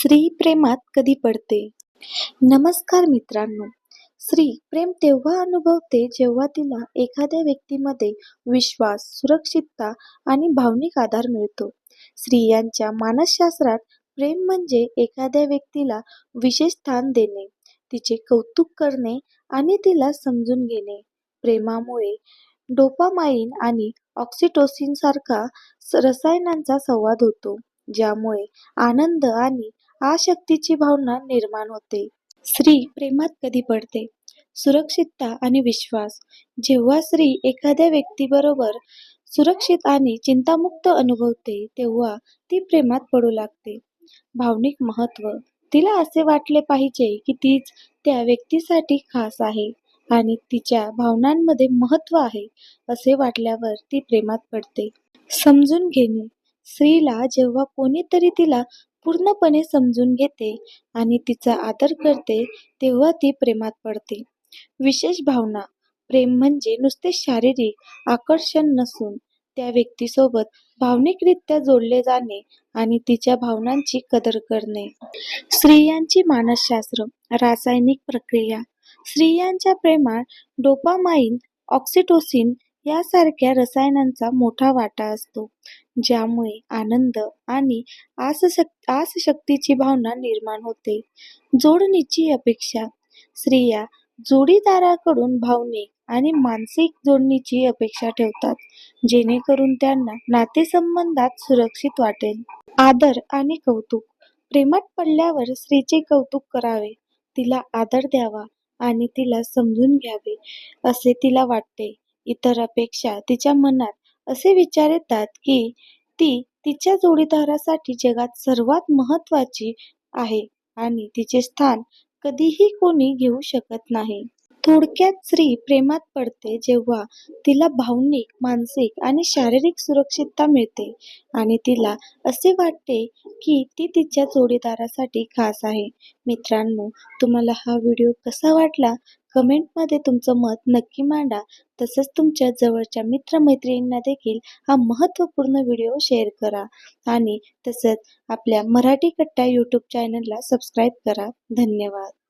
स्त्री प्रेमात कधी पडते? नमस्कार मित्रांनो. स्त्री प्रेम तेव्हा अनुभवते जेव्हा तिला एखाद्या व्यक्तीमध्ये विश्वास सुरक्षितता आणि भावनिक आधार मिळतो. स्त्रियांच्या मानसशास्त्रात प्रेम म्हणजे एखाद्या व्यक्तीला विशेष स्थान देणे तिचे कौतुक करणे आणि तिला समजून घेणे. प्रेमामुळे डोपामाइन आणि ऑक्सिटोसिन सारखा रसायनांचा संवाद होतो ज्यामुळे आनंद आणि आशक्तीची भावना निर्माण होते. स्त्री प्रेमात कधी पडते? सुरक्षितता आणि विश्वास. जेव्हा स्त्री एखाद्या व्यक्तीबरोबर सुरक्षित आणि चिंतामुक्त अनुभवते तेव्हा ती प्रेमात पडू लागते. भावनिक महत्त्व. तिला असे वाटले पाहिजे की तीच त्या व्यक्तीसाठी खास आहे आणि तिच्या भावनांमध्ये महत्त्व आहे असे वाटल्यावर ती प्रेमात पडते. समजून घेणे. स्त्रीला जेव्हा कोणीतरी तिला पूर्णपणे समजून घेते आणि तिचा आदर करते तेव्हा ती प्रेमात पडते. विशेष भावना. प्रेम म्हणजे नुसते शारीरिक आकर्षण नसून त्या व्यक्तीसोबत भावनिकरित्या जोडले जाणे आणि तिच्या भावनांची कदर करणे. स्त्रियांची मानसशास्त्र. रासायनिक प्रक्रिया. स्त्रियांच्या प्रेमात डोपामाइन ऑक्सिटोसिन यासारख्या रसायनांचा मोठा वाटा असतो ज्यामुळे आनंद आणि आसशक आसशक्तीची भावना निर्माण होते. जोडणीची अपेक्षा स्त्रिया जोडीदाराकडून भावनिक आणि मानसिक जोडणीची अपेक्षा ठेवतात जेणेकरून त्यांना नातेसंबंधात सुरक्षित वाटेल. आदर आणि कौतुक. प्रेमात पडल्यावर स्त्रीचे कौतुक करावे तिला आदर द्यावा आणि तिला समजून घ्यावे असे तिला वाटते. इतर अपेक्षा तिच्या मनात असे विचार येतात की ती तिच्या जोडीदारासाठी जगात सर्वात महत्वाची आहे आणि तिचे स्थान कधीही कोणी घेऊ शकत नाही. थोडक्यात स्त्री प्रेमात पडते जेव्हा तिला भावनिक मानसिक आणि शारीरिक सुरक्षितता मिळते आणि तिला असे वाटते की ती तिच्या जोडीदारासाठी खास आहे. मित्रांनो तुम्हाला हा व्हिडिओ कसा वाटला? कमेंटमध्ये तुमचं मत नक्की मांडा. तसंच तुमच्या जवळच्या मित्रमैत्रिणींना देखील हा महत्त्वपूर्ण व्हिडिओ शेअर करा. आणि तसंच आपल्या मराठी कट्टा यूट्यूब चॅनलला सबस्क्राईब करा. धन्यवाद.